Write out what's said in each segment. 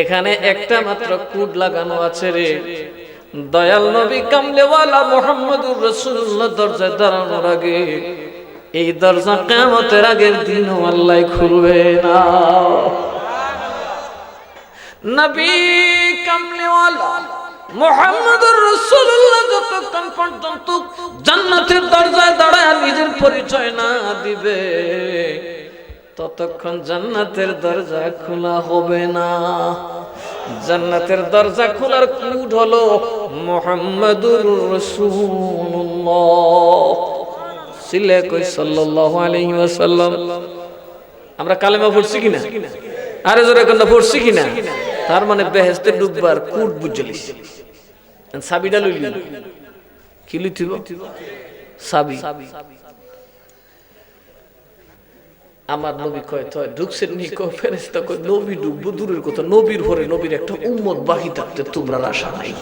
এখানে একটা মাত্র কুট লাগানো আছে রে। দয়াল নবী কামলেওয়ালা মোহাম্মদুর রসুল্লাহ দরজায় দাঁড়ানোর আগে, এই দরজা কেমতের আগের দিন আল্লাহ খুলবে না। নবী কামলেওয়ালা মোহাম্মদুর রসুল্লাহ যতক্ষণ পর্যন্ত জান্নাতের দরজায় দাঁড়ায় নিজের পরিচয় না দিবে ততক্ষণ জান্নাতের দরজা খোলা হবে না। জান্নাতের দরজা খোলার কুড হলো মোহাম্মদুর রসুল্লাহ সিলে কই সাল্লাল্লাহু আলাইহি ওয়াসাল্লাম। আমরা কালেমা পড়ছি কিনা? আরে জোরে কোনটা পড়ছি কিনা? তার মানে বেহেশতে ডুববার কুট বুঝলিস। সাবিটা লইলি। কি লিখিব সাবি। আমার নবী কয় তো ঢুকছেন নি কয়, ফেরেশতা কয়, নবী ডুববো দূরের কথা, নবীর পরে নবীর একটা উম্মত বাকি থাকতে তোমরা আশা নাই।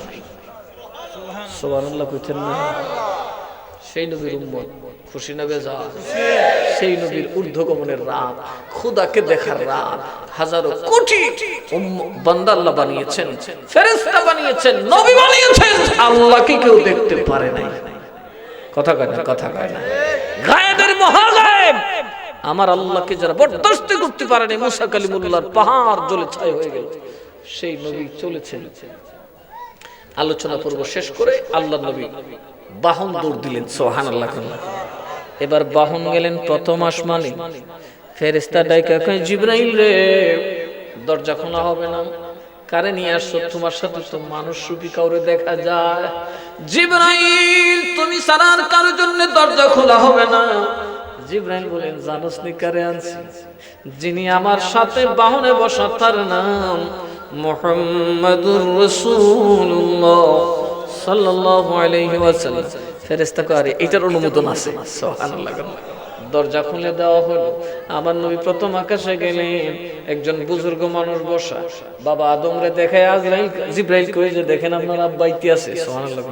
সুবহানাল্লাহ কইতেন না। সেই নবীর উম্মত, খুশি না বেজা সেই নবীর ঊর্ধ্বগমনের রাত, খুদাকে দেখার রাত, হাজারো কোটি উম্ম- বান্দা আল্লাহ বানিয়েছেন, ফেরেশতা বানিয়েছেন, নবী বানিয়েছেন, আল্লাহকে কেউ দেখতে পারে নাই। কথা কয় না, কথা কয় না। গায়েবের মহাগায়েব আমার আল্লাহকে যারা বরদাস্ত করতে পারেনি, মুসা কালিমুল্লাহর পাহাড় জলে ছাই হয়ে গেল। সেই নবী চলেছেন। আলোচনা পর্ব শেষ করে আল্লাহ নবী বাহন দৌড় দিলেন সোহান আল্লাহ এবার বাহন গেলেন প্রথম আসমানে। ফেরেস্তা ডাইকা জিব্রাইল রে, দরজা খোলা হবে না। কারে নিয়ে আসছো? তোমার সাথে তো মানুষ রূপী কাউরে দেখা যায়। জিব্রাইল, তুমি সারার কারোর জন্য দরজা খোলা হবে না। জিব্রাইল বলেন, জানোস নি কারে আনছি? যিনি আমার সাথে বাহনে বসা, তার নাম মুহাম্মাদুর রাসূলুল্লাহ সাল্লাল্লাহু আলাইহি ওয়াসাল্লাম। ফেরেশতা করে এটার অনুমোদন আছে। সুবহানাল্লাহ। দরজা খুলে দেওয়া হলো। আমার নবী প্রথম আকাশে গেলেন, একজন বুজুর্গ মানুষ বসা। বাবা আদমরে দেখে আজরাইল, জিব্রাইল কই যে, দেখেন আপনার আব্বা ইতি আছে সুবহানাল্লাহ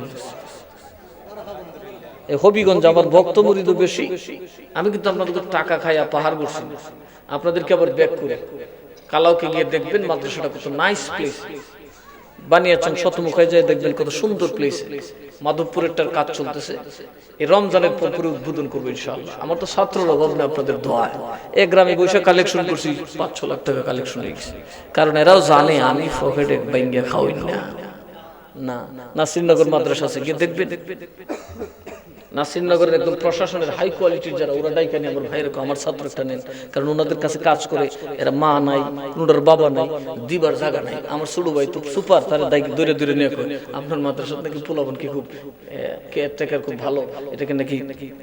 হবিগঞ্জ আমার ভক্ত মুরিদ বেশি। আমি কিন্তু আপনাদের টাকা খাইয়া পাহাড় করছি আপনাদেরকে আবার ব্যাক করে। কালাওকে গিয়ে দেখবেন মাদ্রাসাটা কত নাইস প্লেস বানিয়েছেন শতমুখায় যায় দেখবেন কত সুন্দর প্লেস মাধবপুরেরটার কাজ চলতেছে। এই রমজানের পর পরে উদ্বোধন করব ইনশাআল্লাহ। আমার তো ছাত্রর অভাব নেই আপনাদের দোয়ায় এ গ্রামে বৈশাখ কালেকশন করছি পাঁচ ছ লাখ টাকা কালেকশন গেছে। কারণ এরাও জানে আমি পকেটে বাইঙ্গা খাওয়াই না। না না শ্রীনগর মাদ্রাসা আছে গিয়ে দেখবে নাসিরনগরের একদম প্রশাসনের হাই কোয়ালিটির যারা, ওরা ডাইকা নিয়ে আমার ভাইয়ের আমার ছাত্র একটা নেন। কারণ ওনাদের কাছে কাজ করে, এরা মা নাই ওনার বাবা নাই, দিবার জায়গা নাই। আমার ছোট ভাই তো সুপার, তারা ডাইকে দূরে দূরে নিয়ে কয়, আপনার মাদ্রাসা নাকি পোলাবন কি খুব কেয়ারটেকার খুব ভালো? এটাকে নাকি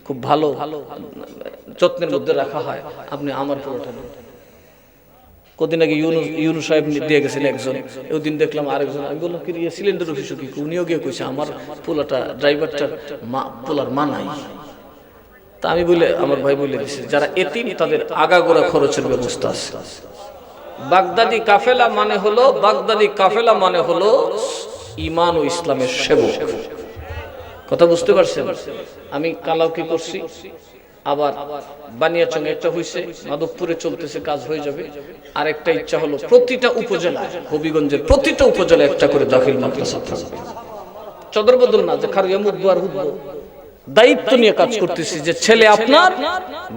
খুব ভালো, যত্নের মধ্যে রাখা হয়। আপনি আমার পুরোটা। কদিন আগে ইউনু ইউনু সাহেব দিয়ে গেছিল একজন। ওই দিন দেখলাম আরেকজন। আমি বললাম কি সিলিন্ডার অফিস কি উনিও গিয়ে কইছে? আমার পোলাটা ড্রাইভারটার মা, পোলার মা নাই। তা আমি বলে, আমার ভাই বলে দিছি, যারা এতিম, তাদের আগাগোড়া খরচের ব্যবস্থা আছে। বাগদাদি কাফেলা মানে হলো, বাগদাদি কাফেলা মানে হলো ইমান ও ইসলামের সেবক। কথা বুঝতে পারছেন? আমি কালাও কি করছি। আবার বানিয়াচং একটা হয়েছে মাধবপুরে চলতেছে, কাজ হয়ে যাবে। আর একটা ইচ্ছা হলো প্রতিটা উপজেলা হবিগঞ্জের প্রতিটা উপজেলা একটা করে দাখিল মাদ্রাসা থাকবে। চদরবদল না যে খারু এমুদ দুয়ার হুদবো, দায়িত্ব নিয়ে কাজ করতেছি যে ছেলে আপনার,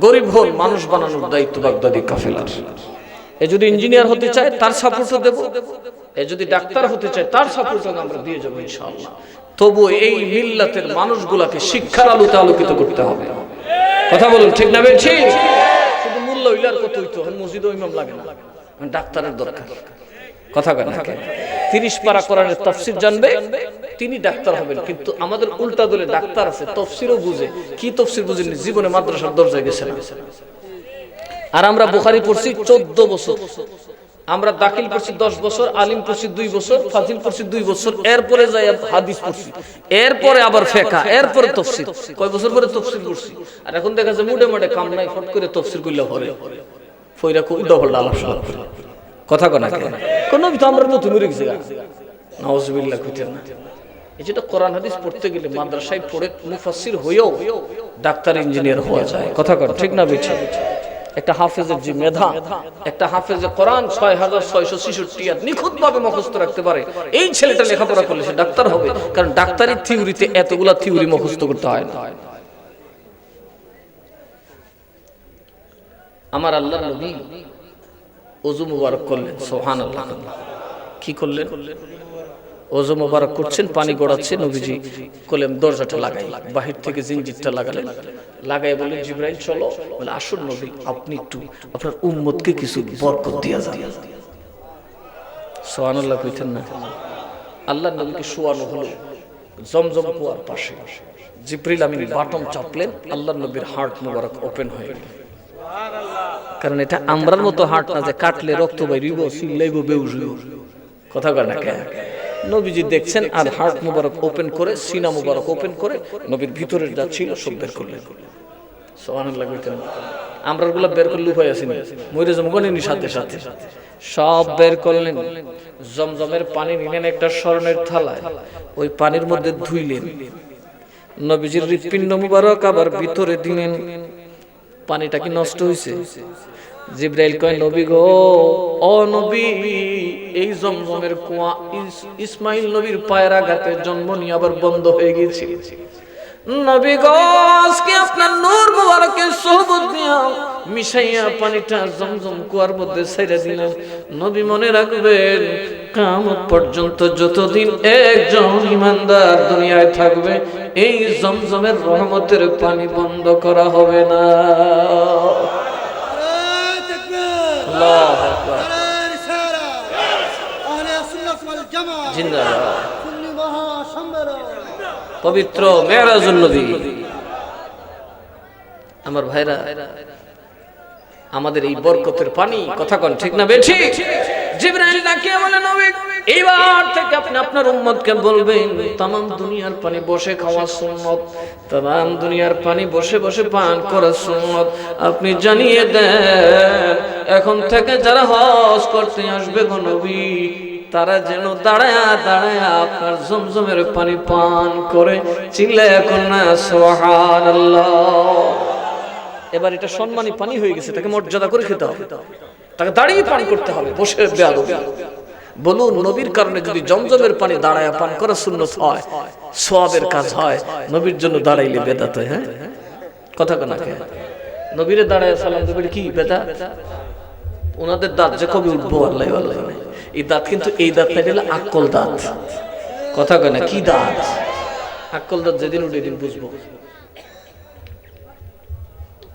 গরিব হল মানুষ বানানোর দায়িত্ব বাগদাদি কাফেলার। এ যদি ইঞ্জিনিয়ার হতে চায়, তার সাপোর্টও দেব। এ যদি ডাক্তার হতে চায়, তার সাপোর্টও আমরা দিয়ে যাব ইনশাআল্লাহ। তবু এই মিল্লাতের মানুষগুলাকে শিক্ষার আলোতে আলোকিত করতে হবে। কথা বলুন ঠিক না বেছি শুধু মূল্য ইলার কত হইতো? মসজিদ ইমাম লাগে না। ডাক্তারের দরকার। কথা কেন তিরিশ পারা করার তফসির জানবে তিনি ডাক্তার হবেন। কিন্তু আমাদের উল্টা দলে ডাক্তার আছে তফসিরও বুঝে। কি তফসির বুঝেনি জীবনে মাদ্রাসার দরজায় গেছে আর আমরা বুখারি পড়ছি চোদ্দ বছর। আমরা দাখিল পড়ছি দশ বছর, আলিম পড়ছি দুই বছর, ফাজিল পড়ছি দুই বছর, এরপরে যাই হাদিস পড়ছি। এরপরে আবার ফেকা, এরপরে তফসির কয় বছর পরে তফসিল পড়ছি? আর এখন দেখা যায় মুডে মুডে কাম নাই, ফট করে তফসিল করলে ভরে ফইরা খুব ডবল ডালা কথা কনা কোন তো আমরা নতুন উড়ে গেছি নওয়াজবিল্লাহ কইতেন না। কোরআন হাদিস পড়তে গেলে মাদ্রাসায় পড়ে মুফাসসির হয়েও ডাক্তার, ইঞ্জিনিয়ার হওয়া যায়। কথা কর ঠিক না বেঠিক একটা হাফেজের যে মেধা, একটা হাফেজে কোরআন ছয় হাজার ছয়শো ছেষট্টি আর নিখুঁত ভাবে মুখস্থ রাখতে পারে। এই ছেলেটা লেখাপড়া করলে সে ডাক্তার হবে, কারণ ডাক্তারি থিওরিতে এতগুলা থিওরি মুখস্থ করতে হয় না। আমার আল্লাহ নবী অজু মুবারক করলেন সোহান আল্লাহ কি করলেন? ওজু মোবারক করছেন, পানি গড়াচ্ছে নবীজি। কলেম দরজাটা লাগাই, বাহির থেকে জিনজিরটা লাগালেন। লাগাই বলে জিব্রাইল, চলো। বলে, আসুন নবী, আপনি একটু আপনার উম্মতকে কিছু বরকত দিয়া যান। সোহানুল্লাহ কইতেন না। আল্লাহ নবীকে শোয়ানো হলো জমজম কুয়ার পাশে। জিব্রিল আমিন বাটম চাপলেন আল্লাহ নবীর হার্ট মোবারক ওপেন হয়ে গেল। কারণ এটা আমরার মতো হার্ট না যে কাটলে রক্ত বাইরিব সিল্লাইব বেউস হইব। কথা কয় না কেন নবীজি দেখছেন আর হার্ট মুবারক ওপেন করে, সিনা মুবারক ওপেন করে, নবীর ভিতরের যা ছিল সব বের করলেন। সোহানুল্লাহ আমরা গুলা বের করলে উপায় আসেনি ময়ূরে জমগণিনী সাথে সাথে। সব বের করলেন। জমজমের পানি নিলেন একটা স্বর্ণের থালায়। ওই পানির মধ্যে ধুইলেন। নবীজির হৃৎপিণ্ড মুবারক আবার ভিতরে দিলেন। পানিটা কি নষ্ট হয়েছে জিব্রাইল কয়, নবী গো, ও নবী, এই জমজমের কুয়া ইসমাইল নবীর পায়ের আঘাতে জন্ম নিয়ে আবার বন্ধ হয়ে গেছে নবী গো, আজকে আপনার নূর মুবারকের সোহবত দিয়া মিশাইয়া পানিটা জমজম কুয়ার মধ্যে ছেড়ে দিলাম। নবী মনে রাখবেন, কামত পর্যন্ত যতদিন একজন ইমানদার দুনিয়ায় থাকবে, এই জমজমের রহমতের পানি বন্ধ করা হবে না। আল্লাহ পবিত্র মেয়ারাজুল্নবী আমার ভাইরা আমাদের এই বরকতের পানি কথা কন ঠিক না বেঠি জিব্রাহিম ডাকিয়ে বলে নবী এইবার থেকে আপনি আপনার উম্মতকে বলবেন, তামাম দুনিয়ার পানি বসে খাওয়া সুন্নত, তামাম দুনিয়ার পানি বসে বসে পান করা সুন্নত। আপনি জানিয়ে দেন, এখন থেকে যারা হজ করতে আসবে গো নবী, তারা যেন দাঁড়ায়া দাঁড়ায়া আপনার জমজমের পানি পান করে। চিল্লা এখন না সোহান এবার এটা সম্মানী পানি হয়ে গেছে, তাকে মর্যাদা করে খেতে হবে। তাকে দাঁড়িয়ে পান করতে হবে, বসে বেয়াদবি। বলুন নবীর কারণে যদি জমজমের পানি দাঁড়ায় পান করা শূন্য হয় সোয়াবের কাজ হয় নবীর জন্য দাঁড়াইলে বেদাত হয় হ্যাঁ? কথা কেনা কে? নবীরে দাঁড়ায় সালাম দেবে কি? বেদা ওনাদের দাঁত যে কবে উঠবো আল্লাহ আল্লাহ এই দাঁত কিন্তু এই দাঁতটা গেলে আকল দাঁত। কথা কয় না কি দাঁত? আকল দাঁত যেদিন উঠে দিন বুঝব।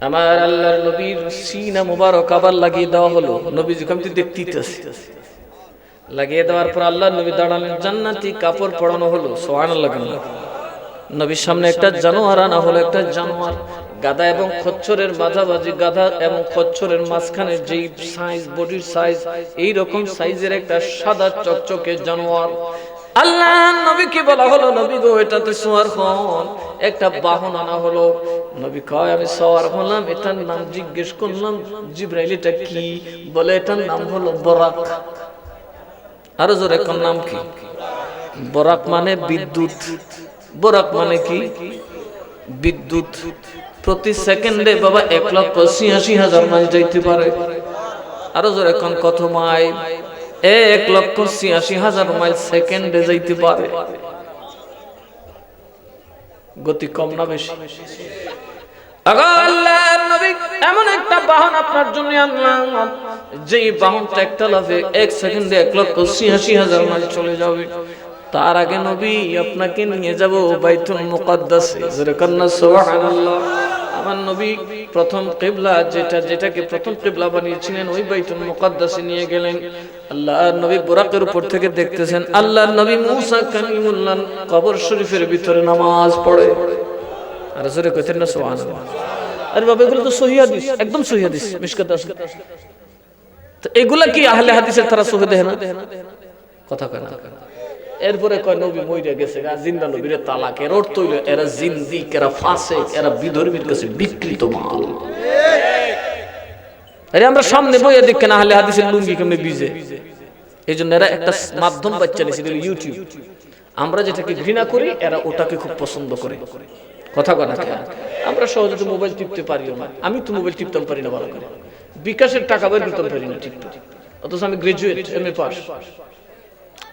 আমার আল্লাহর নবীর সিনা মুবারক আবার লাগিয়ে দেওয়া হলো। নবীজি আমি তো দেখতেইতেছি লাগিয়ে দেওয়ার পর আল্লাহ নবী দাঁড়ালেন, জান্নাতি কাপড় পরানো হলো সোহান আল্লাহ নবীর সামনে একটা জানোয়ার আনা হলো, একটা জানোয়ার গাধা এবং খচ্চরের মাঝামাঝি গাধা এবং খচ্চরের মাঝখানে যেই সাইজ বডির সাইজ এই রকম সাইজের একটা সাদা চকচকে জানোয়ার। আল্লাহ নবীকে বলা হলো, নবী গো এটা তো সোয়ার হন একটা বাহন আনা হলো। নবী কয়, আমি সওয়ার হলাম, এটার নাম জিজ্ঞেস করলাম, জিব্রাইল এটা কি? বলে, এটার নাম হলো বরাক। আরও জোরে এখন নাম কি? বরাক মানে বিদ্যুৎ। বরাক মানে কি? বিদ্যুৎ। প্রতি সেকেন্ডে বাবা এক লক্ষ ছিয়াশি হাজার মাইল যাইতে পারে। আরও জোরে এখন কত মাইল এক লক্ষ ছিয়াশি হাজার মাইল সেকেন্ডে যাইতে পারে। গতি কম না বেশি? এমন একটা বাহন আপনার জন্য আনলাম। যে বাহনটা একটা লাভে এক সেকেন্ডে এক লক্ষ ছিয়াশি হাজার মাইল চলে যাবে। তার আগে নবী, আপনাকে নিয়ে যাব বাইতুল মুকাদ্দাসে। কন্না, সুবহানাল্লাহ। আমার নবী প্রথম কিবলা যেটা, যেটাকে প্রথম কিবলা বানিয়েছিলেন, ওই বাইতুল মুকাদ্দাসে নিয়ে গেলেন। আল্লাহর নবী বুরাকের উপর থেকে দেখতেছেন আল্লাহর নবী মুসা কালিমুল্লাহ কবর শরীফের ভিতরে নামাজ পড়ে। আর জোরে কইতেন না, সুবহানাল্লাহ। আরে বাবা, এগুলো তো সহি হাদিস, একদম সহি হাদিস, মিশকাত আছে তো এগুলা কি আহলে হাদিসের তারা সহি দেয় না? কথা কয় না। এরপরে কয়, নবী মইরা গেছে জিন্দা নবীরে তালাক, এর অর্থ হইল এরা জিন্দিক, এরা ফাসিক, এরা বিধর্মীর কাছে বিকৃত মাল। আরে আমরা সামনে বইয়ে দেখেন আহলে হাদিসের লুঙ্গি কেমনে বিজে এই জন্য এরা একটা মাধ্যম বাচ্চা নিয়েছে ইউটিউব আমরা যেটাকে ঘৃণা করি, এরা ওটাকে খুব পছন্দ করে। কথা কথা আমরা সহজে তো মোবাইল টিপতে পারিও না। আমি তো মোবাইল টিপতে পারি না ভালো করে। বিকাশের টাকা বের করতে পারি না ঠিক অথচ আমি graduate M A pass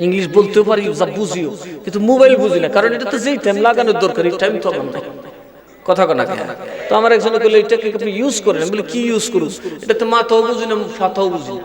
English বলতেও পারি, যা বুঝিও। কিন্তু মোবাইল বুঝি না, কারণ এটা তো যেই টাইম লাগানোর দরকার, এই টাইম তো আমার কথা কনা কেন? তো আমার একজনে বলে, এটাকে আপনি ইউজ করেন। বলি, কি ইউজ করুন? এটা তো মাথাও বুঝি না ফাতাও বুঝি না।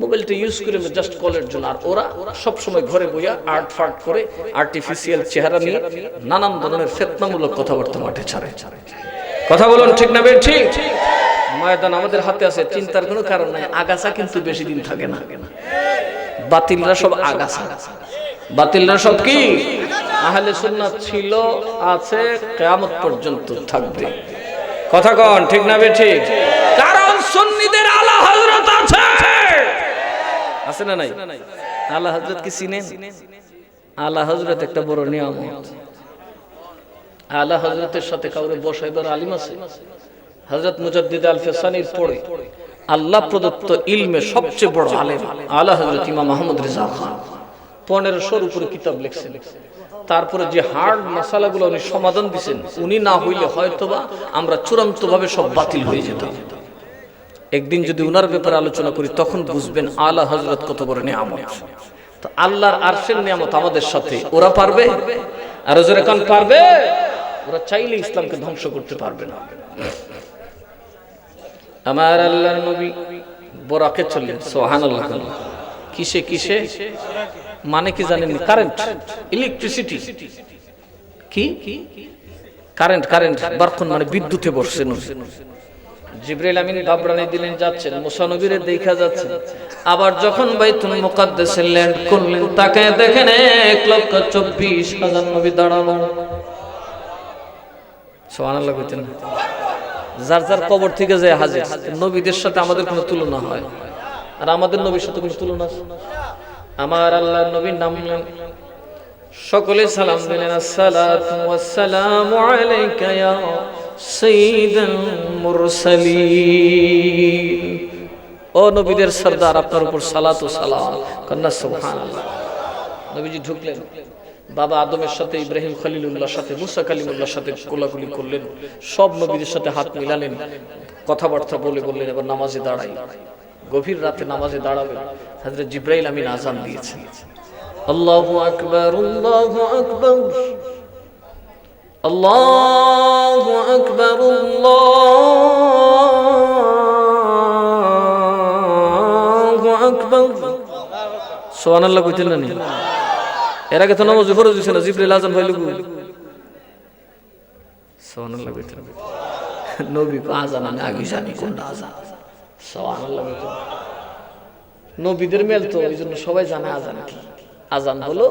মোবাইলটা ইউজ করে জাস্ট কলের জন্য। আর ওরা সব সময় ঘরে বইয়া আর্ট ফার্ট করে আর্টিফিশিয়াল চেহারা নিয়ে নানান ধরনের ফেতনামূলক কথাবার্তা মাঠে ছাড়ে। কথা বলুন ঠিক না বে ঠিক ময়দান আমাদের হাতে আছে, চিন্তার কোনো কারণ নাই। আগাছা কিন্তু বেশি দিন থাকে না। বাতিলরা সব আগাছা। বাতিলরা সব কি? আহলে সুন্নাত ছিল, আছে, কিয়ামত পর্যন্ত থাকবে। কথা কন, ঠিক না বে ঠিক কারণ সুন্নিদের আলা হযরত আছে না নাই? আলা হযরত কি চিনেন? আলা হযরত একটা বড় নিয়ামত। আলা হযরতের সাথে কাউরে বসাই দেওয়ার আলিম আছে? হযরত মুজাদ্দিদ আল ফেসানির পড়ে আল্লাহ প্রদত্ত ইলমে সবচেয়ে বড় আলেম আলা হযরত ইমাম মাহমুদ রেজা খান। পনেরোশোর উপরে কিতাব লিখছেন। তারপরে যে হার্ড মশালাগুলো উনি সমাধান দিছেন, উনি না হইলে হয়তোবা আমরা চূড়ান্ত ভাবে সব বাতিল হয়ে যেতাম। একদিন যদি উনার ব্যাপারে আলোচনা করি, তখন বুঝবেন আলা হজরত কত বড় নিয়ামত। তো আল্লাহর আরশের নিয়ামত আমাদের সাথে। ওরা পারবে? আর ওজোরে কান, পারবে? ওরা চাইলে ইসলামকে ধ্বংস করতে পারবে না। আমার আল্লাহর নবী বরাকে চললেন সোহান আল্লাহ কিসে কিসে? মানে কি জানেন কারেন্ট। ইলেকট্রিসিটি। কি? Current current. বারক্ষণ মানে বিদ্যুতে বসছেন জিব্রাইল আমিন বাবরানি দিলেন, যাচ্ছেন দেখা আবার যখন বাইতুল মুকাদ্দাসে ল্যান্ড করলেন তাকে দেখেন এক লক্ষ চব্বিশ হাজার নবী দাঁড়ানো সুবহানাল্লাহ কইতেন, যার যার কবর থেকে যায় হাজির, নবীদের সাথে আমাদের কোনো তুলনা হয়। আর আমাদের নবীর সাথে কোনো তুলনা আমার আল্লাহ নবীর নাম। সকলে সালাম দিলেন, আসসালাতু আলাইকা ইয়া সাইয়্যিদাল মুরসালিন। ও নবীদের সরদার, আপনার উপর সালাত ও সালাম। কন্যা নবীজি ঢুকলেন। বাবা আদমের সাথে, ইব্রাহিম খলিলুল্লাহর সাথে, মুসা কালিমুল্লাহর সাথে কোলাকুলি করলেন। সব নবীদের সাথে হাত মিলালেন। কথাবার্তা বলে বললেন, এবার নামাজে দাঁড়াই। গভীর রাতে নামাজে দাঁড়াবেন হাজরত জিব্রাইল আমিন আজান দিয়েছেন। আল্লাহু আকবার আল্লাহু আকবার। আল্লাহু আকবার আল্লাহু আকবার সুবহানাল্লাহ কইতেন না? এর আগে তো নামাজ ফরজ হইছে না জিব্রাইল আজান হইল গো সুবহানাল্লাহ কইতেন নবী কো আমি আগে জানি কোনটা আজান। সুবহানাল্লাহ কইতেন নবীদের মেল তো সবাই জানে কি। আজান হলো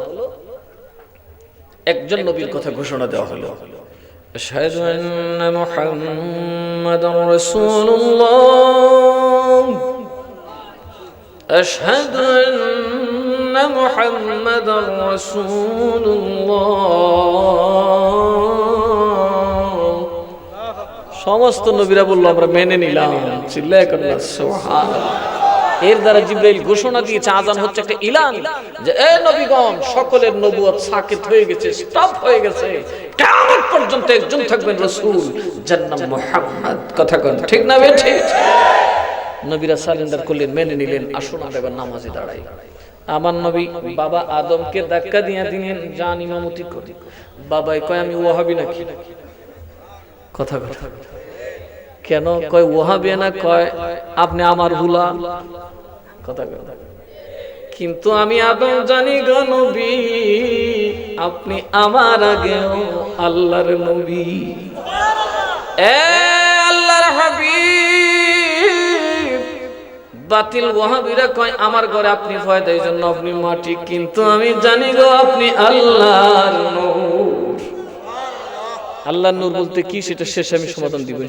একজন নবীর কথা ঘোষণা দেওয়া হলো। সমস্ত নবীরা বলল আমরা মেনে নিলাম। চিল্লায় করলাম সুবহানাল্লাহ। এর দ্বারা জিব্রাইল ঘোষণা দিয়েছে, আজান হচ্ছে একটা ইলান। যে, এ নবীগণ, সকলের নবুয়ত সাকিত হয়ে গেছে, স্টপ হয়ে গেছে। কিয়ামত পর্যন্ত একজন থাকবেন রাসূল জান্নাত মুহাম্মদ। কথা কোন, ঠিক না বে ঠিক। নবীরা সারেন্ডার করলেন, মেনে নিলেন, আসুন আর এবার নামাজে দাঁড়াই। আমার নবী বাবা আদমকে ধাক্কা দিয়ে দিলেন, জান ইমামতি করি। বাবাই কয়, আমি ওয়াহাবি নাকি? কথা কথা কেন? কয় ওহাবে না কয় আপনি আমার হুলা। কথা কিন্তু আমি আদম জানি গো নবী আপনি আমার আগেও আল্লাহর নবী। এ আল্লাহর হাবিব বাতিল ওয়াহাবিরা কয় আমার ঘরে আপনি ফয়দা এই জন্য আপনি মাটি কিন্তু আমি জানি গো আপনি আল্লাহর নূর আল্লাহ নূর বলতে কি সেটা শেষে আমি সমাধান দিব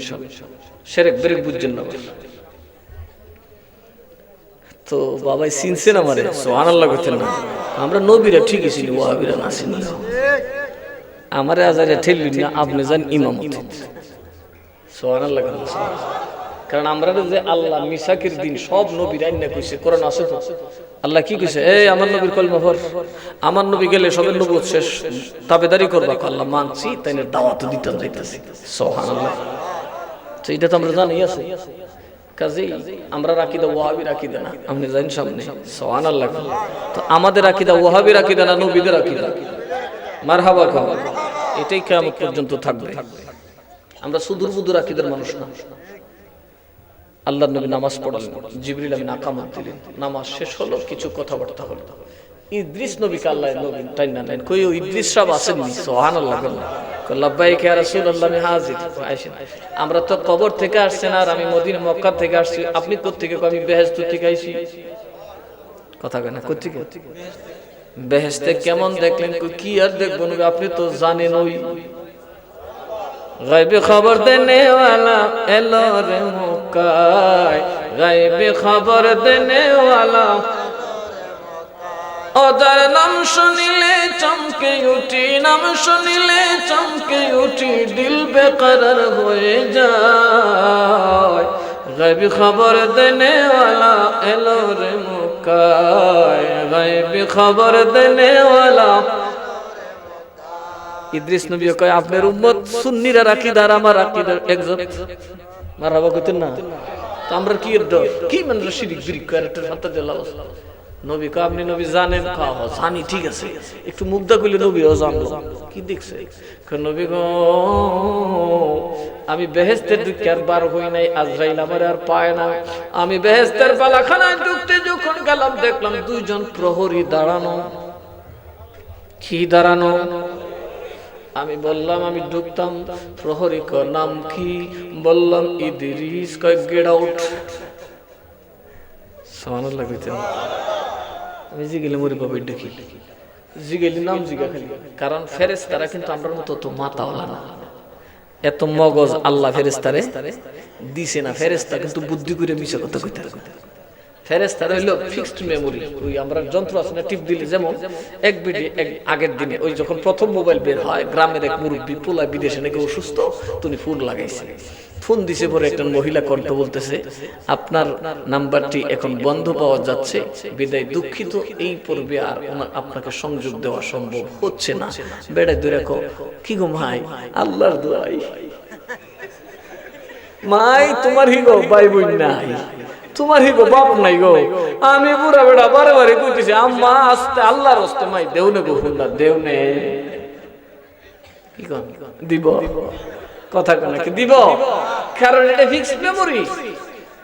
সেরেক বুঝছেন না তো বাবাই চিনছেন আমারে? সোহান আল্লাহ না। আমরা নবীরা ঠিকই ছিল না আমারে আজারে ঠেললি না, আপনি যান ইমামত। সোহান আল্লাহ। কারণ আমরা যে আল্লাহ মিসাকের দিন সব নবীর আইনা কইছে, কোরআন আছে তো? আল্লাহ কি কইছে? এই আমার নবীর কলমা পড় আমার নবী গেলে সবের নবুয়ত শেষ। তাবেদারি করবা আল্লাহ মানছি, তাই দাওয়াত দিতে যাইতাছি। সুবহানাল্লাহ। তো এটা তো আমরা জানি, আছে। কাজেই আমরা রাকিদা ওয়াহাবি রাকিদা না। আপনি জানেন সামনে। সুবহানাল্লাহ। তো আমাদের রাকিদা ওয়াহাবি রাকিদা না নবীদের রাকিদা? মারহাবা খাও এটাই কিয়ামত পর্যন্ত থাকবে। আমরা সুদূর বুদূর আকিদের মানুষ না। আল্লাহ নবী নামাজ পড়লেন, জিবরিল আমি নাকামত দিলেন। নামাজ শেষ হলো, কিছু কথাবার্তা হলো। ইদ্রিস নবীকে আল্লাহ নবী তাই না নেন কই ইদ্রিস সাহেব আসেননি সোহান আল্লাহ আমরা তো কবর থেকে আসছেন আর আমি মদিনা, মক্কা থেকে আসছি। আপনি কোত্থেকে? কই? আমি বেহেস্ত থেকে আইছি। কথা কেনা কোত্থেকে? বেহেস্তে কেমন দেখলেন? কি আর দেখব নবী? আপনি তো জানেন ওই গাইবি খবর দেনেওয়ালা এলো রে মক্কায়। গাইবি খবর দেনেওয়ালা ওদার নাম শুনিলে চমকে উঠি, নাম শুনিলে চমকে উঠি, দিল বেকার হয়ে যায়। গাইবি খবর দেনেওয়ালা এলো রে মক্কায়। গাইবি খবর দেনেওয়ালা ইদ্রিস নবী কয়, আপনার উম্মত সুন্নিরা রাকিদার, আমার রাকিদার। একজন মারাবা কইতেন না? তো আমরা কি ডর কি মানে শিরিক বিরিক করে একটা হাতে দিলাম নবী কয়, আপনি নবী জানেন? কা জানি, ঠিক আছে। একটু মুগ্ধা নবী ও জানলো কি দেখছে? নবী গো, আমি বেহেস্তের দিকে আর বার হই নাই, আজরাইল আমার আর পায় না। আমি বেহেস্তের বালাখানায় ঢুকতে যখন গেলাম, দেখলাম দুইজন প্রহরী দাঁড়ানো। কি দাঁড়ানো? আমি বললাম, আমি ঢুকতাম, প্রহরী ক, নাম কি? বললাম, ইদিরিস কয়েক গেট আউট সমানো লাগিতে আমি জিগেলে মরি বাবা দেখি জিগেলি নাম জিগা খালি। কারণ ফেরেস তারা কিন্তু আমরার মতো তো মাতাওয়ালা না। এত মগজ আল্লাহ ফেরেস্তারে দিছে না। ফেরেস্তা কিন্তু বুদ্ধি করে মিশে কথা কইতে ফেরেস্তার ফিক্সড মেমোরি ওই আমরা যন্ত্র আছে না, টিপ দিলে যেমন এক এক আগের দিনে ওই যখন প্রথম মোবাইল বের হয়, গ্রামের এক মুরব্বী পোলা বিদেশে নাকি অসুস্থ তুমি ফোন লাগাইছে। ফোন দিছে পরে মহিলা কণ্ঠ বলতেছে, আপনার নাম্বারটি এখন বন্ধ পাওয়া যাচ্ছে। বিদায় দুঃখিত, এই পর্বে আর আপনাকে সংযোগ দেওয়া সম্ভব হচ্ছে না। বেড়ায় দূরে কো গো ভাই আল্লাহর দোয়াই। মাই, তোমার হিগো ভাই বোন নাই। তোমার হিগো বাপ নাই গো। আমি বুড়া বেড়া বারে বারে কইতেছি, আম্মা, আস্তে আল্লাহর হস্তে মাই দেও নে গো ফুল্লা দেও নে। কি কন? দিব। কথা কন কি দিব। কারণ এটা ফিক্স মেমোরি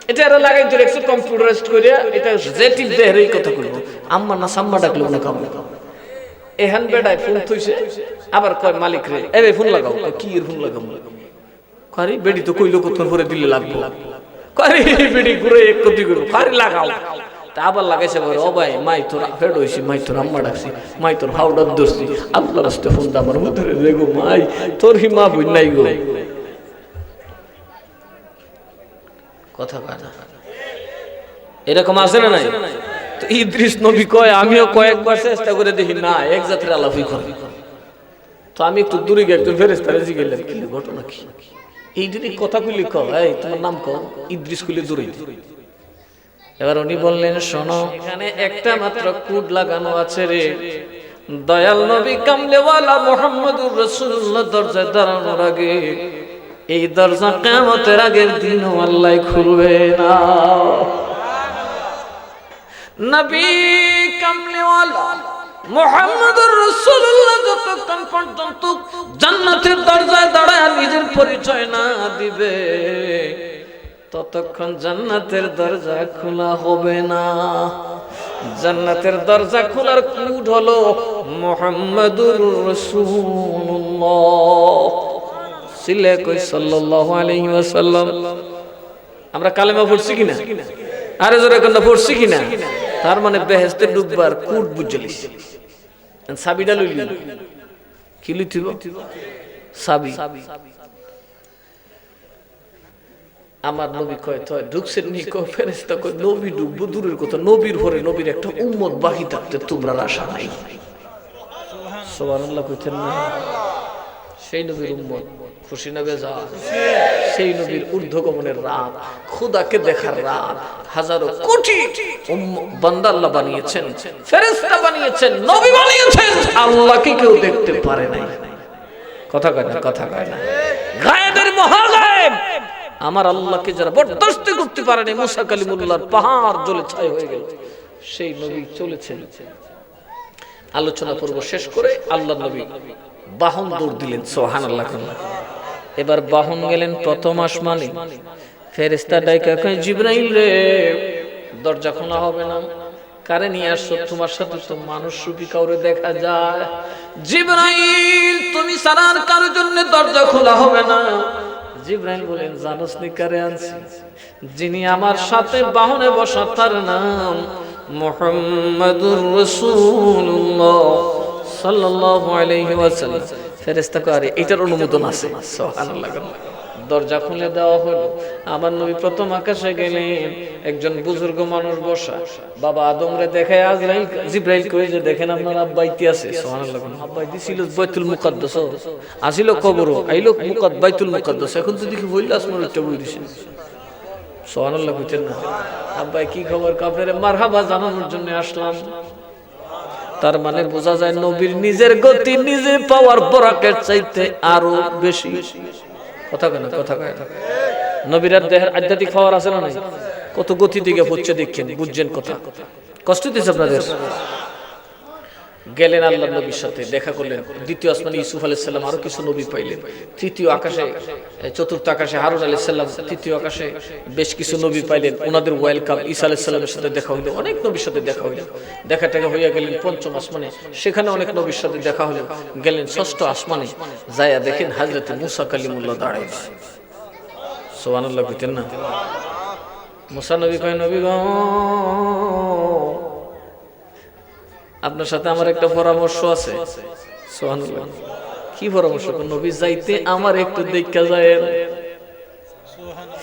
এটা এরা লাগাই ধরে একটু কম্পিউটারাইজড করে এটা যে টিপ দেয় এই কথা কইব। আম্মা না সাম্মা ডাকলো না কাম এহান বেড়ায় ফোন থইছে, আবার কয়, মালিক রে, এ ফোন লাগাও। কি এর ফোন লাগাও কারি বেডি তো কইলো কতক্ষণ পরে দিলে লাগবো? কারি এক লাগাও। আবার লাগাইছে বলে, ও ভাই, মাই তোর ফেড হইছি, মাই তোর আম্মা ডাকছি, মাই তোর হাউডার ধরছি আল্লাহ রাস্তে ফোন দা আমার মধ্যে মাই, তোর হি মা বুঝ নাই গো। কথা কথা এরকম আছে না নাই? তো ইদ্রিস নবী কয়, আমিও কয়েকবার চেষ্টা করে দেখি, না, এক জাতির আলাপই করে। তো আমি একটু দূরে গিয়ে একজন ফেরেস্তারে জিগেলাম কি ঘটনা কি? এই যদি কথা কইলি ক এই তোমার নাম ক ইদ্রিস কইলে দূরে এবার উনি বললেন শোনো এখানে একটা মাত্র কুড লাগানো আছে রে। দয়াল নবী কামলেওয়ালা মোহাম্মদুর রসুল্লাহ দরজায় দাঁড়ানোর আগে এই দরজা কেমতের আগের দিনও আল্লাহ খুলবে না। নবী কামলেওয়ালা জান্নাতের দাঁড়ায় নিজের পরিচয় না দিবে, ততক্ষণ জান্নাতের দরজা খোলা হবে না। জান্নাতের দরজা খোলার কুড হলো মোহাম্মদুর কই আমরা কালেমা পড়ছি কিনা? আরে জোরে কন্যা, পড়ছি কিনা? তার মানে বেহেস্তে ডুববার কুট বুঝলিস সাবিটা লইলি কি লইতিব সাবি। আমার নবী কয় তো ঢুকছেন নি কয় ফেরেস্তা কয়, নবী ঢুকবো দূরের কথা, নবীর পরে নবীর একটা উম্মত বাকি থাকতে তোমরা আশা নাই। সুবহানাল্লাহ কইতেন না। সেই নবীর উম্মত। খুশি না বেজা সেই নবীর ঊর্ধ্বগমনের রাত, খুদাকে দেখার রাত, হাজারো কোটি বান্দা আল্লাহ বানিয়েছেন, ফেরেশতা বানিয়েছেন, নবী বানিয়েছেন, আল্লাহকে কেউ দেখতে পারে নাই। কথা কয় না, কথা কয় না। গায়েবের মহাগায়েব, আমার আল্লাহকে যারা বরদাস্ত করতে পারেনি, মুসা কালিমুল্লাহর পাহাড় জ্বলে ছাই হয়ে গেল। সেই নবী চলেছেন। আলোচনা পর্ব শেষ করে আল্লাহ নবী বাহন দৌড় দিলেন সোহান আল্লাহ এবার বাহন গেলেন প্রথম আসমানে ফেরেস্তা ডাইকা কয়, জিব্রাইল রে, দরজা খোলা হবে না। কারে নিয়ে আসছো? তোমার সাথে তো মানুষ রূপী কাউরে দেখা যায়। জিব্রাইল, তুমি সারার কারোর জন্য দরজা খোলা হবে না? জিব্রাইল বলেন, জানোস নি কারে আনছি? যিনি আমার সাথে বাহনে বসা তার নাম মুহাম্মাদুর রাসূলুল্লাহ। সাল্লাল্লাহু আলাইহি ওয়াসাল্লাম। ফেরেশতা করে এটার অনুমোদন আছে। সুবহানাল্লাহ দরজা খুলে দেওয়া হলো। আমার নবী প্রথম আকাশে গেলেন। একজন বুজুর্গ মানুষ বসা। বাবা আদমরে দেখে আজরাইল, জিব্রাইল কই যে? দেখেন আপনার আব্বাইতি আছে সুবহানাল্লাহ আব্বাইতি ছিল বাইতুল মুকাদ্দাস। আসিল কবর, আইলো মুকাদ, বাইতুল মুকাদ্দাস। এখন তো দেখি বললে আসমান উঠতে বই দিছে। সোহানুল্লাহ বুঝছেন না। আব্বাই কি খবর? কাপড়ের মারহাবা জানানোর জন্য আসলাম। তার মানে বোঝা যায় নবীর নিজের গতি নিজে পাওয়ার বরাকের চাইতে আরও বেশি। কথা কেন কথা কেন না। দেহের আধ্যাত্মিক পাওয়ার আছে না নাই? কত গতি দিকে হচ্ছে দেখছেন বুঝছেন কথা। কষ্ট দিচ্ছে আপনাদের। গেলেন আল্লাহ নবীর সাথে, দেখা করলেন। দ্বিতীয় আসমানে ইউসুফ আলাইসাল্লাম আরও কিছু নবী পাইলেন। তৃতীয় আকাশে চতুর্থ আকাশে হারুন আলাইসাল্লাম তৃতীয় আকাশে বেশ কিছু নবী পাইলেন। ওনাদের ওয়েলকাম, ঈসা আলাইসাল্লামের সাথে দেখা হইল, অনেক নবীর সাথে দেখা হইল। দেখা টেকা হইয়া গেলেন পঞ্চম আসমানে, সেখানে অনেক নবীর সাথে দেখা হলো। গেলেন ষষ্ঠ আসমানে যায়া দেখেন হাজরত মুসা কালিমুল্লাহ দাঁড়াই সোহানুল্লাহ কইতেন না। মুসা নবী কয় নবী গো আপনার সাথে আমার একটা পরামর্শ আছে। সুবহানাল্লাহ। কি পরামর্শ? নবী যাইতে আমার একটু দেখা যায়।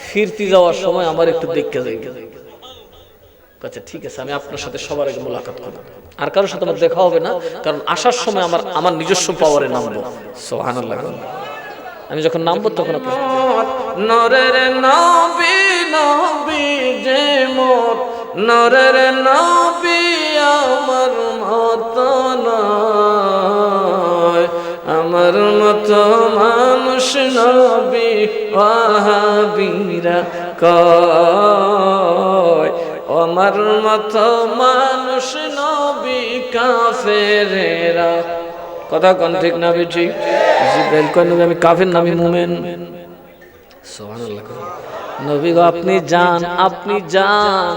ফিরতি যাওয়ার সময় আমার একটু দেখা যায়। আচ্ছা ঠিক আছে, আমি আপনার সাথে সবার আগে মোলাকাত করব। আর কারোর সাথে আমার দেখা হবে না, কারণ আসার সময় আমার আমার নিজস্ব পাওয়ারে নামবো। সুবহানাল্লাহ। আমি যখন নামবো তখন আপনার নরের নবী নবী যে মোর নরের নবী নয়। আমার মতো মানুষ নবী ওয়াহাবীরা কয়, আমার মতো মানুষ নবী কাফেরেরা। কথা কোন ঠিক না বেঠি জিব্রাইল আমি কাফের নামি মুমেন। সুবহানাল্লাহ। নবী গো, আপনি যান আপনি যান,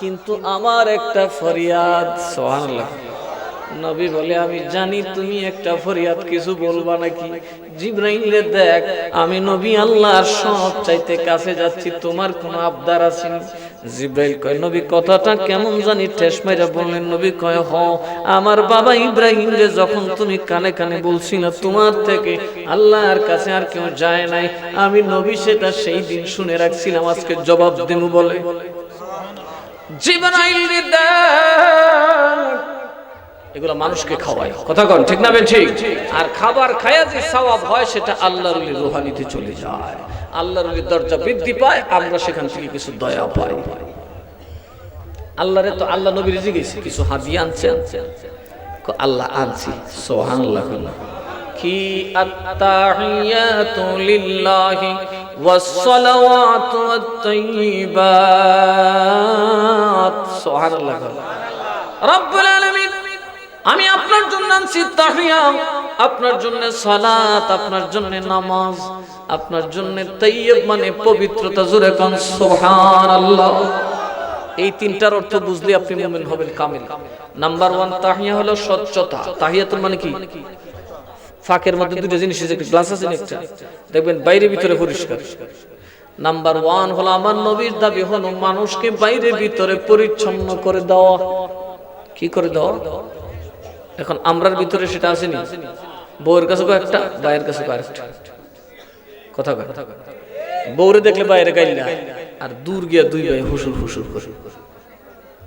কিন্তু আমার একটা ফরিয়াদ। সুবহানাল্লাহ। নবী বলে, আমি জানি তুমি একটা ফরিয়াদ কিছু বলবা নাকি? জিব্রাইলে দেখ, আমি নবী আল্লাহর সব চাইতে কাছে যাচ্ছি, তোমার কোনো আবদার আছে জিব্রাইল কয়, নবী, কথাটা কেমন জানি ঠেস মাইরা বললেন। নবী কয়, হ, আমার বাবা ইব্রাহিম রে যখন তুমি কানে কানে বলছিল, তোমার থেকে আল্লাহর কাছে আর কেউ যায় নাই। আমি নবী সেটা সেই দিন শুনে রাখছিলাম, আজকে জবাব দেব বলে। জিব্রাইল দেখ এগুলো মানুষকে খাওয়ায়। কথা কন, ঠিক না ঠিক আর খাবার খায়া যে সওয়াব হয়, সেটা আল্লাহর রুহানিতে চলে যায়। আল্লাহর দরজা বৃদ্ধি পায়, আমরা সেখান থেকে কিছু দয়া পাই। আল্লাহরে তো আল্লাহ কিছু আনছে আনছে? আনছে। আল্লাহ আনছি। সুবহানাল্লাহ। কি লিল্লাহি রব্বুল আলামিন আমি আপনার জন্য আনছি তাহিয়া। আপনার জন্য সালাত, আপনার জন্য নামাজ, আপনার জন্য তাইয়্যিব মানে পবিত্রতা জোরে কোন, সুবহানাল্লাহ। এই তিনটার অর্থ বুঝলে আপনি মুমিন হবেন কামিল। নাম্বার ওয়ান, তাহিয়া হলো স্বচ্ছতা। তাহিয়াতুল মানে কি? ফাঁকের মধ্যে দুটো জিনিস আছে, গ্লাস আছে একটা? দেখবেন বাইরে ভিতরে পরিষ্কার। নাম্বার ওয়ান হলো, আমার নবীর দাবি হলো, মানুষকে বাইরে ভিতরে পরিচ্ছন্ন করে দেওয়া। কি করে দেওয়া? এখন আমরার ভিতরে সেটা আসেনি? বউয়ের কাছে একটা ভাইয়ের কাছে আরেকটা কথা কয়। বউরে দেখলে বাইরে গাইলা আর দূর গিয়া দুই ভাই হুসুর হুসুর করে।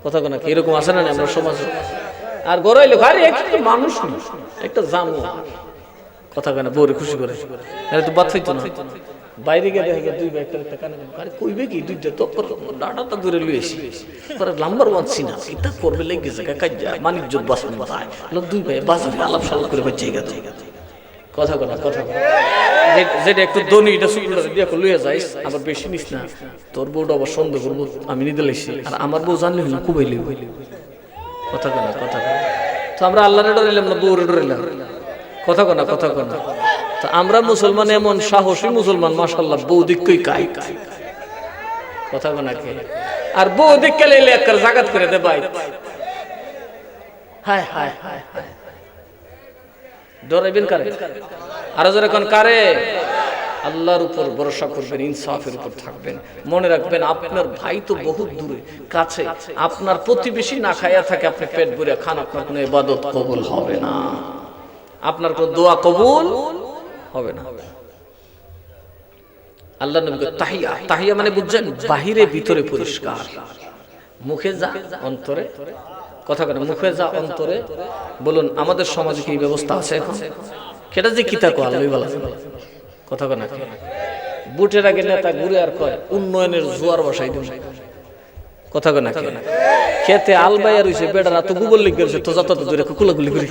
কথা কোনা এরকম আসে না আমরা সমাজ? আর গড়াইলো আরে একটা মানুষ একটা জামু কথা কেনা বউরে খুশি করে। আরে তো বাদ না। বাইরে দেখা যায় দুই ভাই একটা কানে। আরে কইবে কি? দুইটা তো ডাটাটা দূরে লুয়েছি পরে নাম্বার ওয়ান সিনা এটা করবে লেগে গেছে কাজা মানিজ্য বাসন বাসায় দুই ভাই বাজারে আলাপ সালাপ করে বাচ্চা গেছে কথা কথা কথা কথা। যেটা একটু ধনী, এটা শুক্রবার দিয়ে লুয়ে যাইস, আবার বেশি নিস না। তোর বউটা আবার সন্দেহ করব, আমি নিতে লাইছি, আর আমার বউ জানলে না খুবই লিব কথা কনা, কথা তো আমরা আল্লাহরে ডরাইলাম না, বউরে ডরাইলাম কথা কনা কথা কনা। তো আমরা মুসলমান এমন সাহসী মুসলমান মাসাল্লাহ বউ দিকই কাই কাই? কথা কে আর বউ দিক কেলে এলাকার জাগাত করে দে ভাই। হায় হায় হায় হায়। ডরাইবেন কারে? আরও জোরে কোন কারে? আল্লাহর উপর ভরসা করবেন, ইনসাফের উপর থাকবেন। মনে রাখবেন, আপনার ভাই তো বহুত দূরে, কাছে। আপনার প্রতিবেশী না খাইয়া থাকে, আপনি পেট ভরে খান, আপনার কোনো ইবাদত কবুল হবে না। আপনার কোনো দোয়া কবুল হবে না। আল্লাহ নবী তাহিয়া তাহিয়া মানে বুঝছেন, বাহিরে, ভিতরে পরিষ্কার। মুখে যা, অন্তরে। কথা কেন মুখে যা, অন্তরে। বলুন, আমাদের সমাজে কি ব্যবস্থা আছে এখন? সেটা যে কি থাকো আল্লাহ বলা কথা কেন বুটের আগে নেতা ঘুরে আর কয়, উন্নয়নের জোয়ার বসাই দিন কথা কেন খেতে আলবাইয়া রইছে বেড়ারা তো গুগল লিখ করেছে তো যত দূরে কুলাগুলি করি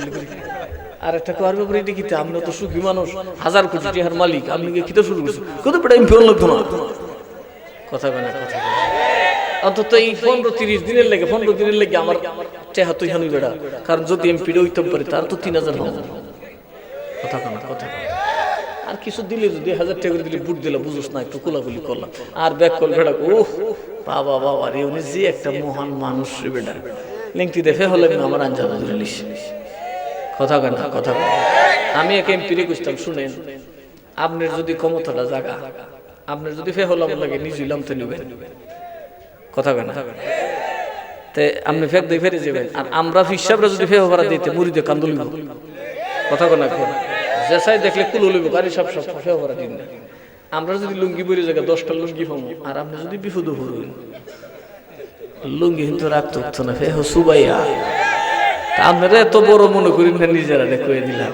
আর একটা কার ব্যাপারে এটা কিতে আমরা তো সুখী মানুষ। হাজার কোটি টাকার মালিক। কি কিতে শুরু করছেন? কত বেটা, আমি লাগতো না। কথা কেন কথা অন্তত এই পনেরো তিরিশ দিনের লেগে, পনেরো দিনের লেগে আমার চেহা তুই হানি বেড়া কারণ যদি আমি পিড়ে হইতাম পারি, তার তো তিন হাজার হবে। কথা কেন কথা আর কিছু দিলে যদি হাজার টাকা করে দিলে বুট দিলে বুঝোস না, একটু কোলাগুলি করলাম। আর ব্যাক কল বেড়া ও বাবা বাবা রে, উনি যে একটা মহান মানুষ রে বেটা। লিঙ্কটি দেখে হলে আমার আঞ্জাদা ধরে লিস কথা কেন, কথা আমি একে এমপিরে কইতাম শুনেন, আপনার যদি ক্ষমতাটা জাগা, আপনার যদি ফে হলাম লাগে নিজুইলাম তো নিবেন। কথা কেন। তে আপনি ফেক দিয়ে ফেরে যাবেন। আর আমরা হিসাবরা যদি ফে হবার দিতে, মুড়িতে কান্দুল কথা কেন জেসাই দেখলে কুলো লইব, গাড়ি সব সব ফে হবার দিন। আমরা যদি লুঙ্গি বইরে জায়গা দশটা লুঙ্গি পাবো আর আপনি যদি বিপদ হরুন লুঙ্গি কিন্তু রাখতে হতো না ফে হো সুবাইয়া। আপনারা এত বড় মনে করেন না, নিজেরা কয়ে দিলাম।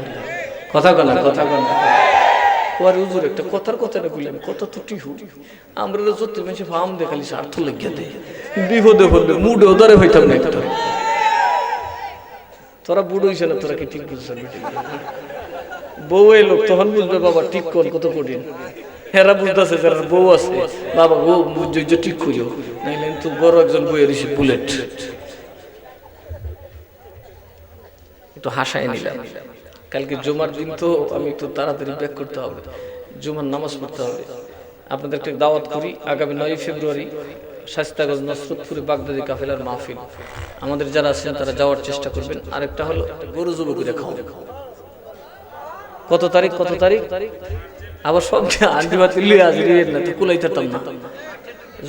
কথা কনা কথা আমরা যত তোরা না, তোরা কি ঠিক বউ এলো তখন বুঝবে, বাবা ঠিক কোন, কত কঠিন। হেরা বুঝতেছে যারা বউ আছে। বাবা, বউ বুঝছ যে ঠিক করিও। নাইলে তো বড় একজন বইয়ের বুলেট। একটু হাসায় নিলাম। কালকে জুমার দিন তো আমি একটু তাড়াতাড়ি ব্যাক করতে হবে। জুমার নামাজ পড়তে হবে। আপনাদের আপনাদেরকে দাওয়াত করি, আগামী নয় ফেব্রুয়ারি শাস্তাগঞ্জ নসরতপুরে বাগদাদি কাফেলার মাহফিল। আমাদের যারা আছেন তারা যাওয়ার চেষ্টা করবেন। আরেকটা হলো গরু জব করে খাও কত তারিখ কত তারিখ? আবার সব আন্টিবাতি লিয়ে না তো কুলাই থাকতাম না।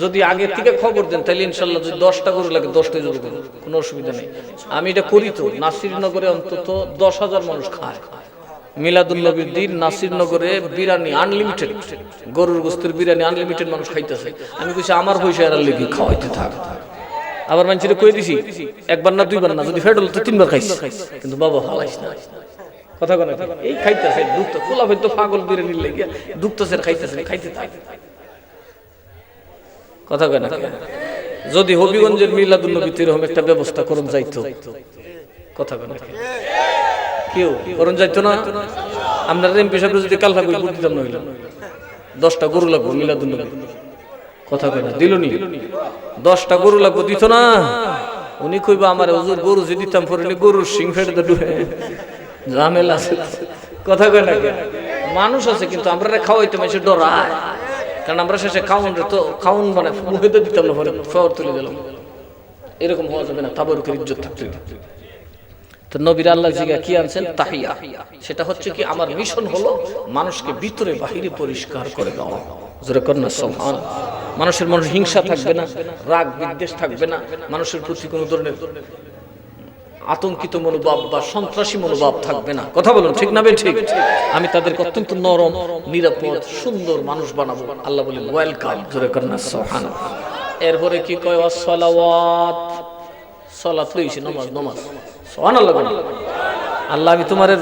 যদি আগে থেকে খবর দেন, তাহলে ইনশাল্লাহ যদি দশটা গরু লাগে, দশটাই জরুরি করব কোনো অসুবিধা নেই। আমি এটা করি তো, নাসিরনগরে অন্তত দশ হাজার মানুষ খায়। মিলাদুল্নবীর দিন নাসিরনগরে বিরিয়ানি আনলিমিটেড গরুর গোস্তের বিরিয়ানি আনলিমিটেড মানুষ খাইতেছে। আমি কইছি, আমার পয়সা এর লেগে খাওয়াইতে থাক। আবার মানুষের কই দিছি, একবার না, দুইবার না, যদি ফেডল তো তিনবার খাইছি। কিন্তু বাবা হালাইস না। কথা কথা এই খাইতেছে দুধ খোলা হয়তো পাগল বিরিয়ানির লেগে দুধতেছে খাইতেছে, খাইতে থাক। কথা কয় না? যদি হবিগঞ্জের মিলাদুল নবীতে এরকম একটা ব্যবস্থা করুন, যাইতো। কথা কয় না কেউ? করুন, যাইতো না? আপনার এমপি সাহেব যদি কাল থাকবে, ভোট দিতাম না হইলাম দশটা গরু লাগবো মিলাদুল নবী কথা কয় না? দিল নি? দশটা গরু লাগবো, দিত না। উনি কইবা, আমার হুজুর গরু যে দিতাম, পরে গরুর সিং ফেটে তো ডুবে ঝামেলা আছে। কথা কেন? মানুষ আছে, কিন্তু আমরা খাওয়াইতে মাসে ডরায়। কারণ আমরা শেষে খাউন তো খাউন মানে মুখে তো দিতাম না ফেওয়ার তুলে দিলাম। এরকম হওয়া যাবে না, তাবরুকের ইজ্জত থাকতে তো নবীর আল্লাহ জিগা কি আনছেন? তাহিয়া। সেটা হচ্ছে কি, আমার মিশন হলো মানুষকে ভিতরে বাহিরে পরিষ্কার করে দেওয়া। জোরে কন্যা সমান মানুষের মানুষ হিংসা থাকবে না, রাগ বিদ্বেষ থাকবে না। মানুষের প্রতি কোনো ধরনের আতঙ্কিত মনোভাব বা সন্ত্রাসী মনোভাব থাকবে না। কথা বলুন, ঠিক না ঠিক? আমি তাদেরকে অত্যন্ত নরম, নিরাপদ, সুন্দর মানুষ বানাবো। আল্লাহ বলেন, ওয়েলকাম। জোরে করেন না, সুবহানাল্লাহ। এরপরে কি কয় সলাওয়াত সলাত নমাজ নমাজ। সোহান আল্লাহ আল্লাহ, আমি তোমার